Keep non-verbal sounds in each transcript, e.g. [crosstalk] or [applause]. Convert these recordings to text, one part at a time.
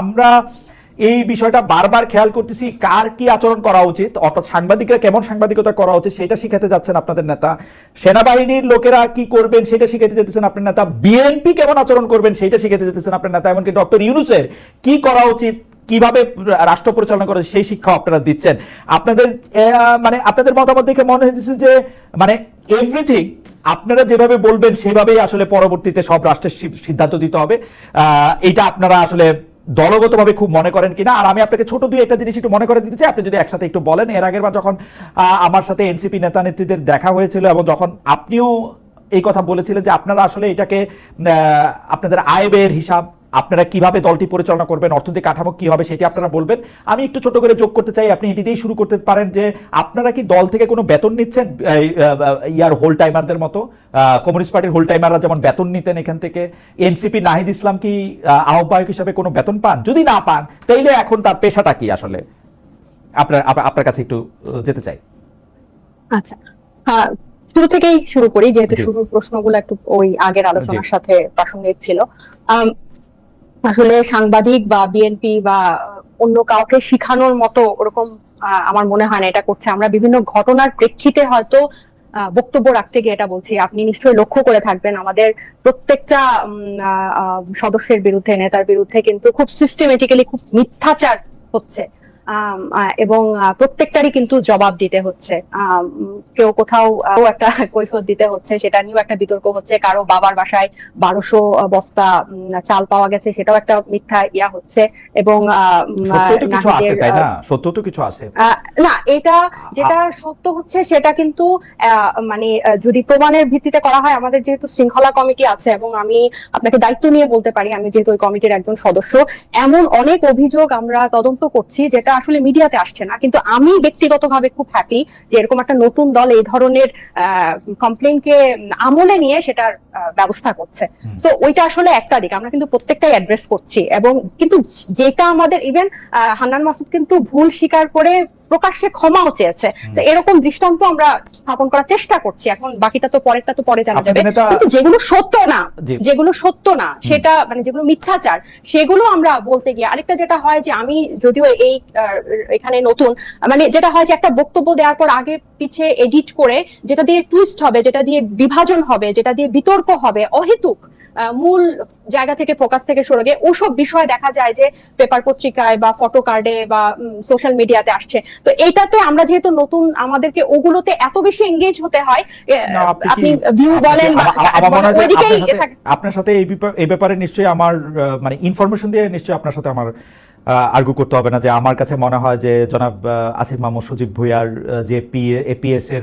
আমরা এই বিষয়টা বারবার খেয়াল করতেছি, কার কি আচরণ করা উচিত, অর্থাৎ সাংবাদিকরা কেমন সাংবাদিকতা করা উচিত, সেটা শিখাতে যাচ্ছেন আপনাদের নেতা। সেনাবাহিনীর লোকেরা কি করবেন, সেটা শিখাতে যেতেছেন আপনার নেতা। বিএনপি কেমন আচরণ করবেন, সেটা শিখাতে যেতেছেন আপনার নেতা, এমনকি ডক্টর ইউনুসের কি করা উচিত, কীভাবে রাষ্ট্র পরিচালনা করে সেই শিক্ষা আপনারা দিচ্ছেন। আপনাদের মানে আপনাদের মতামত দেখে মনে হচ্ছে যে মানে এভরিথিং আপনারা যেভাবে বলবেন, সেভাবেই আসলে পরবর্তীতে সব রাষ্ট্রের সিদ্ধান্ত দিতে হবে। এটা আপনারা আসলে দলগতভাবে খুব মনে করেন কিনা। আর আমি আপনাকে ছোট দুই একটা জিনিস একটু মনে করে দিতে চাই। আপনি যদি একসাথে একটু বলেন, এর আগের বার যখন আমার সাথে এনসিপি নেতা নেত্রীদের দেখা হয়েছিল এবং যখন আপনিও এই কথা বলেছিলেন যে আপনারা আসলে এটাকে আপনাদের আয় ব্যয়ের হিসাব আপনারা কীভাবে দলটি পরিচালনা করবেন অর্থনৈতিক কাঠামো কি হবে সেটি আপনারা বলবেন। আমি একটু ছোট করে যোগ করতে চাই আপনি এটি দিয়েই শুরু করতে পারেন যে আপনারা কি দল থেকে কোনো বেতন নিচ্ছেন? ইয়ার হোল টাইমারদের মতো কমিউনিস্ট পার্টির হোল টাইমাররা যেমন বেতন নিতেন এখান থেকে এনসিপি নাহিদ ইসলাম কি আহ, আহ্বায়ক হিসাবে কোনো বেতন পান? যদি না পান তাইলে এখন তার পেশাটা কি আসলে? আপনার আপনার কাছে একটু যেতে চাই। আচ্ছা শুরু থেকেই শুরু করি যেহেতু শুরুর প্রশ্নগুলো একটু ওই আগের আলোচনার সাথে প্রাসঙ্গিক ছিল। আসলে সাংবাদিক বা বিএনপি বা অন্য কাউকে শিখানোর মতো ওরকম আমার মনে হয় না এটা করছে। আমরা বিভিন্ন ঘটনার প্রেক্ষিতে হয়তো বক্তব্য রাখতে গিয়ে এটা বলছি। আপনি নিশ্চয়ই লক্ষ্য করে থাকবেন, আমাদের প্রত্যেকটা সদস্যের বিরুদ্ধে, নেতার বিরুদ্ধে কিন্তু খুব সিস্টেমেটিক্যালি খুব মিথ্যাচার হচ্ছে। এবং প্রত্যেকটারই কিন্তু জবাব দিতে হচ্ছে। কেউ কোথাও একটা কৈফত দিতে হচ্ছে সেটা নিয়েও একটা বিতর্ক হচ্ছে। কারও বাবার বাসায় বারোশো বস্তা চাল পাওয়া গেছে সেটাও একটা মিথ্যা ইয়া হচ্ছে। এবং সত্য তো কিছু আছে না? এটা যেটা সত্য হচ্ছে সেটা কিন্তু আহ, মানে যদি প্রমাণের ভিত্তিতে করা হয় আমাদের যেহেতু শৃঙ্খলা কমিটি আছে এবং আমি আপনাকে দায়িত্ব নিয়ে বলতে পারি আমি যেহেতু ওই কমিটির একজন সদস্য এমন অনেক অভিযোগ আমরা তদন্ত করছি যেটা আসলে মিডিয়াতে আসছে না। কিন্তু আমি ব্যক্তিগতভাবে খুব হ্যাপি যে এরকম একটা নতুন দল এই ধরনের কমপ্লেনকে আমলে নিয়ে সেটার ব্যবস্থা করছে। সো ওইটা আসলে একটা দিক। আমরা কিন্তু প্রত্যেকটাই অ্যাড্রেস করছি এবং কিন্তু যেটা আমাদের ইভেন হান্নান মাসুদ কিন্তু ভুল স্বীকার করে প্রকাশ্যে ক্ষমাও চেয়েছে। তো এরকম দৃষ্টান্ত আমরা স্থাপন করার চেষ্টা করছি। এখন বাকিটা তো পরেরটা তো পরে জানা যাবে। কিন্তু যেগুলো সত্য না যেগুলো সত্য না সেটা মানে যেগুলো মিথ্যাচার সেগুলো আমরা বলতে গিয়ে আরেকটা যেটা হয় যে আমি যদিও এই এখানে নতুন মানে যেটা হয় যে একটা বক্তব্য দেওয়ার পর আগে পিছে এডিট করে যেটা দিয়ে টুইস্ট হবে যেটা দিয়ে বিভাজন হবে যেটা দিয়ে বিতর্ক হবে অহেতুক। মূল জায়গা থেকে ফোকাস থেকে সরে গিয়ে ওসব বিষয় দেখা যায় যে পেপার পত্রিকায় বা ফটো কার্ডে বা সোশ্যাল মিডিয়াতে আসছে। তো এইটাতে আমরা যেহেতু নতুন আমাদেরকে ওগুলোতে এত বেশি এঙ্গেজ হতে হয় আপনি ভিউ বলেন আপনার সাথে- এই ব্যাপারে নিশ্চয়ই আমার মানে ইনফরমেশন দিয়ে নিশ্চয়ই আপনার সাথে আমার আর্গু করতে হবে না। যে আমার কাছে মনে হয় যে জনাব আসিফ মাহমুদ সজীব ভুইয়ার যে পি এপিএস এর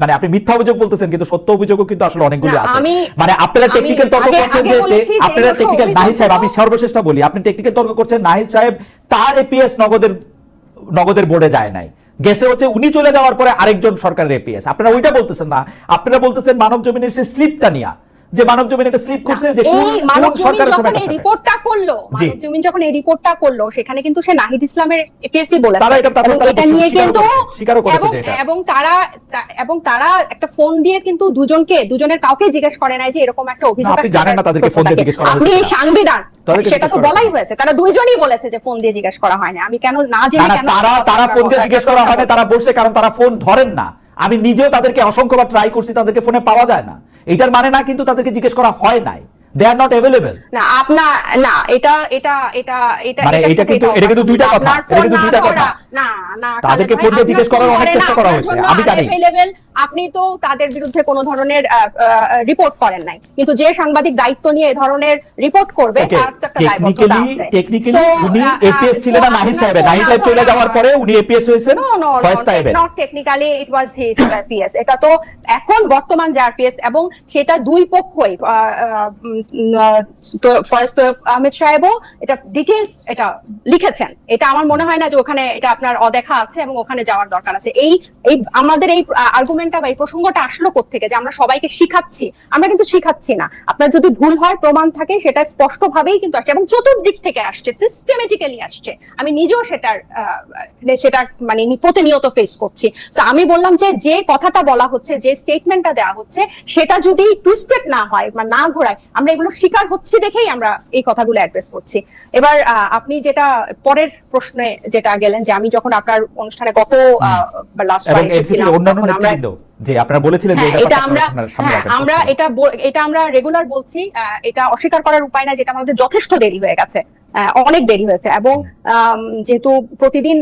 মানে আপনি মিথ্যা অভিযোগ বলতেছেন কিন্তু সত্য অভিযোগও কিন্তু আসলে অনেকগুলি আছে। মানে আপনারা টেকনিক্যাল তর্ক করছেন যে- আপনারা টেকনিক্যাল নাহিদ সাহেব আমি সর্বশেষটা বলি আপনি টেকনিক্যাল তর্ক করছেন নাহিদ সাহেব তার এপিএস নগদের নগদের বোর্ডে যায় নাই। গেছে হচ্ছে উনি চলে যাওয়ার পরে আরেকজন সরকারের এপিএস আপনারা ওইটা বলতেছেন না। আপনারা বলতেছেন মানব জমিনের সে স্লিপটা নিয়া। যে মানব জমিন একটা স্লিপ করছে যে মানব জমিন যখন এই রিপোর্টটা করল মানব জমিন যখন এই রিপোর্টটা করল সেখানে কিন্তু সে নাহিদ ইসলামের এপিএসসি বলেছে। তারা এটা তারপর তারা এটা নিয়ে কিন্তু করেছে, স্বীকারও করেছে এবং এটা। এবং তারা এবং তারা একটা ফোন দিয়ে কিন্তু দুজনকে দুজনের কাউকে জিজ্ঞেস করে নাই যে এরকম একটা অভিযোগ আপনি জানেন না তাদেরকে ফোন দিয়ে জিজ্ঞেস করা আপনি হয়েছে কিনা। সাংবিধান সেটা তো বলাই হয়েছে। তারা দুইজনই বলেছে যে ফোন দিয়ে জিজ্ঞেস করা হয়নি। আমি কেন না জেনে কেন তারা তারা ফোন দিয়ে জিজ্ঞেস করা হয় না তারা বলছে কারণ তারা ফোন ধরেন না। আমি নিজেও তাদেরকে অসংখ্যবার ট্রাই করছি তাদেরকে ফোনে পাওয়া যায় না। এটার মানে না কিন্তু তাদেরকে জিজ্ঞেস করা হয় নাই। দে আর নট অ্যাভেলেবেল না আপনার না এটা এটা এটা এটা মানে এটা কিন্তু- এটা কিন্তু দুইটা কথা, এটা কিন্তু দুইটা কথা। ধরা না না তাদেরকে ফোন দিয়ে জিজ্ঞেস করার অনেক চেষ্টা করা হয়েছে, আমি জানি। আপনি তো তাদের বিরুদ্ধে কোনো ধরনের রিপোর্ট করেন নাই। কিন্তু যে সাংবাদিক দায়িত্ব নিয়ে এই ধরনের রিপোর্ট করবে তার তো একটা দায়বদ্ধতা টেকনিক্যালি আছে। টেকনিক্যালি উনি এপিএস ছিলেন না নাহিদ সাহেব চলে যাওয়ার পরে উনি এপিএস হয়েছেন? Not technically it was his RPS. এটা তো এখন বর্তমান যে এবং সেটা দুই পক্ষই তো ফয়েজ আহমেদ সাহেবও এটা ডিটেলস এটা লিখেছেন। এটা আমার মনে হয় না যে ওখানে এটা আপনার অদেখা আছে এবং ওখানে যাওয়ার দরকার আছে। এই এই আমাদের এই আর্গুমেন্টটা বা এই প্রসঙ্গটা আসলো থেকে যে আমরা সবাইকে শিখাচ্ছি? আমরা কিন্তু শিখাচ্ছি না। আপনার যদি ভুল হয়, প্রমাণ থাকে, সেটা স্পষ্টভাবেই কিন্তু আসছে এবং চতুর্দিক থেকে আসছে সিস্টেমেটিক্যালি আসছে। আমি নিজেও সেটার সেটা মানে প্রতিনিয়ত ফেস করছি। তো আমি বললাম যে যে কথাটা বলা হচ্ছে, যে স্টেটমেন্টটা দেওয়া হচ্ছে, সেটা যদি টুইস্টেড না হয় বা না ঘোরায়, আমরা এগুলো শিকার হচ্ছি দেখেই আমরা এই কথাগুলো অ্যাড্রেস করছি। এবার আপনি যেটা পরের প্রশ্নে যেটা গেলেন যে, আমি যখন আপনার অনুষ্ঠানে গত লাস্ট যে আপনারা বলেছিলেন যে এটা আমরা। আমরা এটা এটা আমরা রেগুলার বলছি এটা অস্বীকার করার উপায় না যেটা আমাদের যথেষ্ট দেরি হয়ে গেছে অনেক দেরি হয়েছে এবং যেহেতু প্রতিদিন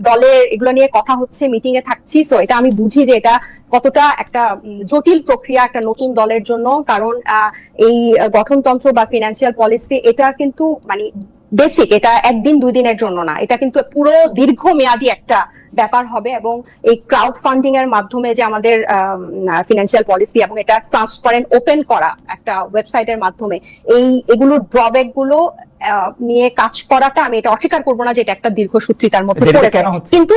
দলের এগুলো নিয়ে কথা হচ্ছে মিটিং এ থাকছি সো এটা আমি বুঝি যে এটা কতটা একটা জটিল প্রক্রিয়া একটা নতুন দলের জন্য কারণ আহ, এই গঠনতন্ত্র বা ফিনান্সিয়াল পলিসি এটা কিন্তু মানে বেসিক এটা একদিন দুই দিনের জন্য না এটা কিন্তু পুরো দীর্ঘ মেয়াদি একটা ব্যাপার হবে এবং এই ক্রাউড ফান্ডিং এর মাধ্যমে যে আমাদের ফিনান্সিয়াল পলিসি এবং এটা ট্রান্সপারেন্ট ওপেন করা একটা ওয়েবসাইটের মাধ্যমে এই এগুলো ড্রব্যাকগুলো আহ, নিয়ে কাজ করাটা আমি এটা অস্বীকার করব না যে এটা একটা দীর্ঘসূত্রিতার মধ্যে কিন্তু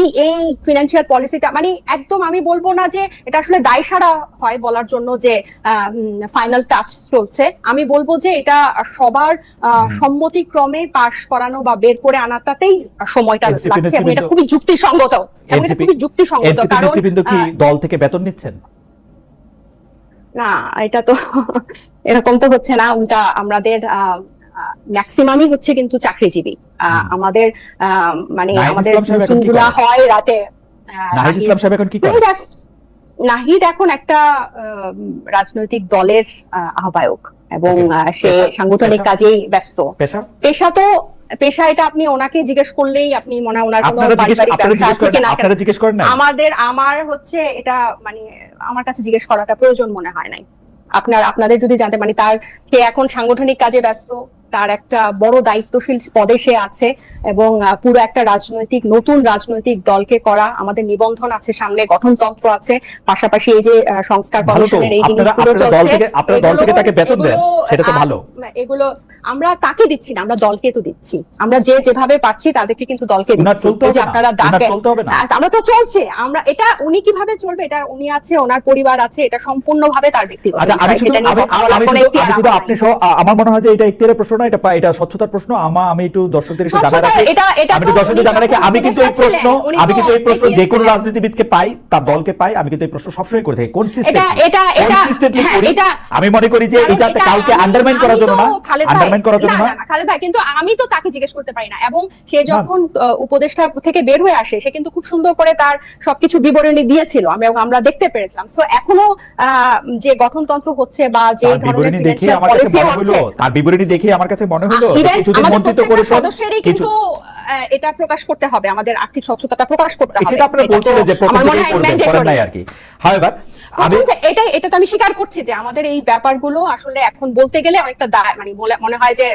এই ফিনান্সিয়াল পলিসিটা মানে একদম আমি বলব না যে এটা আসলে দায় সারা হয় বলার জন্য যে ফাইনাল টাচ চলছে। আমি বলব যে এটা সবার সম্মতিক্রমে পাশ করানো বা বের করে আনাটাতেই সময়টা লাগছে। এবং এটা খুবই যুক্তিসঙ্গত। খুবই যুক্তিসঙ্গত কারণ কি দল থেকে বেতন নিচ্ছেন? না এটা তো [laughs] এরকম তো হচ্ছে না। উল্টা আমাদের ম্যাক্সিমামই হচ্ছে কিন্তু চাকরিজীবী। আহ, আমাদের আহ, মানে আমাদের? হয় রাতে। নাহিদ ইসলাম সাহেব এখন কি করেন নাহিদ এখন একটা রাজনৈতিক দলের আহ্বায়ক। এবং সে সাংগঠনিক কাজেই ব্যস্ত। পেশা? তো পেশা এটা আপনি ওনাকে জিজ্ঞেস করলেই আপনি মনে হয় ওনার কোনো পারিবারিক ব্যবসা আছে কিনা আপনারা জিজ্ঞেস করেন না আমাদের আমার হচ্ছে এটা মানে আমার কাছে জিজ্ঞেস করাটা প্রয়োজন মনে হয় নাই। আপনার আপনাদের যদি জানতে মানে তার সে এখন সাংগঠনিক কাজে ব্যস্ত। তার একটা বড় দায়িত্বশীল পদে সে আছে এবং পুরো একটা রাজনৈতিক নতুন রাজনৈতিক দলকে করা আমাদের নিবন্ধন আছে সামনে গঠনতন্ত্র আছে পাশাপাশি এই যে সংস্কার কমিশনের এই জিনিসগুলো চলছে। এগুলো, আমরা তাকে দিচ্ছি না আমরা দলকে তো দিচ্ছি। আমরা যে যেভাবে পাচ্ছি তাদেরকে কিন্তু দলকে দিচ্ছি। যে আপনারা ডাকেন। আমরা তো চলছে। আমরা এটা উনি কীভাবে চলবে এটা উনি আছে ওনার পরিবার আছে এটা সম্পূর্ণভাবে তার ব্যক্তিগত আচ্ছা আপনি সহ আমার মনে হয় যে এটা ইখতিয়ারের প্রশ্ন না এটা এটা স্বচ্ছতার প্রশ্ন। আমা আমি একটু দর্শকদের একটু জানা রাখি। এটা- এটা আমি দর্শকদের জানা রাখি। আমি কিন্তু এই প্রশ্ন আমি কিন্তু এই প্রশ্ন যে কোনো রাজনীতিবিদকে পাই তার দলকে পাই আমি কিন্তু এই প্রশ্ন সবসময় করে থাকি। এটা কনসিস্টেন্টলি এটা এটা কনসিস্টেন্টলি হ্যাঁ, করি। আমি মনে করি যে এটা কাউকে আন্ডারমাইন করার জন্য না। আন্ডারমাইন করার জন্য না, খালেদ ভাই কিন্তু আমি তো তাকে জিজ্ঞেস করতে পারি না। এবং সে যখন উপদেষ্টা থেকে বের হয়ে আসে সে কিন্তু খুব সুন্দর করে তার সবকিছু বিবরণী দিয়েছিল আমি এবং আমরা দেখতে পেরেছিলাম। তো এখনও আহ, যে গঠনতন্ত্র হচ্ছে বা যে ধরনের দেখে আমার কাছে মনে হলো তার বিবরণী দেখে আমার কাছে মনে হলো কিছুদিন মন্ত্রিত্ব পরিষদ সদস্যেরই কিন্তু এটা প্রকাশ করতে হবে আমাদের আর্থিক স্বচ্ছতাটা প্রকাশ করতে হবে। সেটা আপনারা বলছিলেন যে মনে করবেন করেন নাই আর কি। হাওয়েভার আমি প্রথম থে- এটাই এটা তো আমি স্বীকার করছি যে আমাদের এই ব্যাপারগুলো আসলে এখন বলতে গেলে অনেকটা মানে বলে মনে হয় যে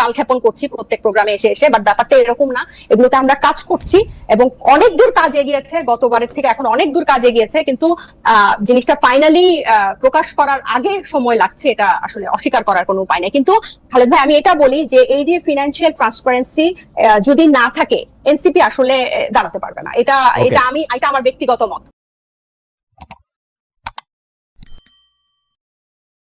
কালক্ষেপণ করছি প্রত্যেক প্রোগ্রামে এসে এসে বাট ব্যাপারটা এরকম না। এগুলোতে আমরা কাজ করছি এবং অনেক দূর কাজ এগিয়েছে। গতবারের থেকে এখন অনেক দূর কাজ এগিয়েছে কিন্তু আহ, জিনিসটা ফাইনালি প্রকাশ করার আগে সময় লাগছে এটা আসলে অস্বীকার করার কোনো উপায় নেই। কিন্তু খালেদ ভাই আমি এটা বলি যে এই যে ফিনান্সিয়াল ট্রান্সপারেন্সি যদি না থাকে এনসিপি আসলে দাঁড়াতে পারবে না। এটা এটা আমি এটা আমার ব্যক্তিগত মত।